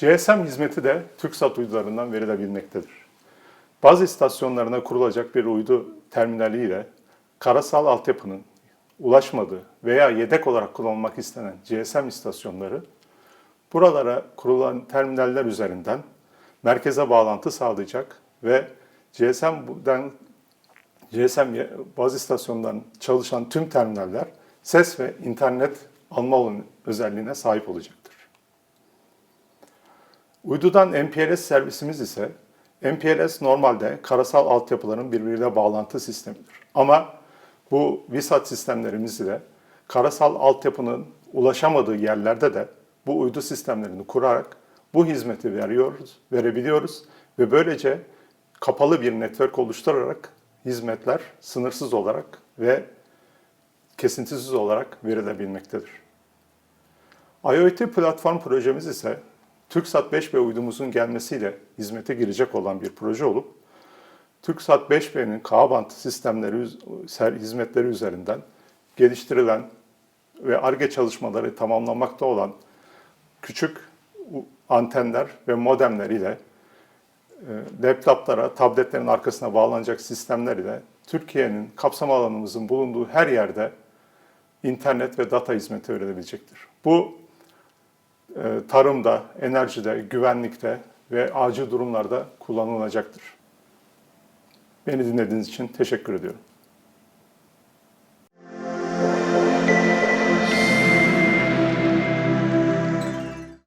GSM hizmeti de TürkSat uydularından verilebilmektedir. Baz istasyonlarına kurulacak bir uydu terminaliyle karasal altyapının ulaşmadığı veya yedek olarak kullanılmak istenen GSM istasyonları buralara kurulan terminaller üzerinden merkeze bağlantı sağlayacak ve GSM'den GSM baz istasyonlarından çalışan tüm terminaller ses ve internet alma özelliğine sahip olacaktır. Uydudan MPLS servisimiz ise MPLS normalde karasal altyapıların birbiriyle bağlantı sistemidir. Ama bu VSAT sistemlerimiz ile karasal altyapının ulaşamadığı yerlerde de bu uydu sistemlerini kurarak bu hizmeti veriyoruz, verebiliyoruz ve böylece kapalı bir network oluşturarak hizmetler sınırsız olarak ve kesintisiz olarak verilebilmektedir. IoT platform projemiz ise TürkSat 5B uydumuzun gelmesiyle hizmete girecek olan bir proje olup TürkSat 5B'nin K-band sistemleri, hizmetleri üzerinden geliştirilen ve ARGE çalışmaları tamamlanmakta olan küçük antenler ve modemler ile e, laptoplara, tabletlerin arkasına bağlanacak sistemler ile Türkiye'nin kapsam alanımızın bulunduğu her yerde internet ve data hizmeti verilebilecektir. Bu tarımda, enerjide, güvenlikte ve acil durumlarda kullanılacaktır. Beni dinlediğiniz için teşekkür ediyorum.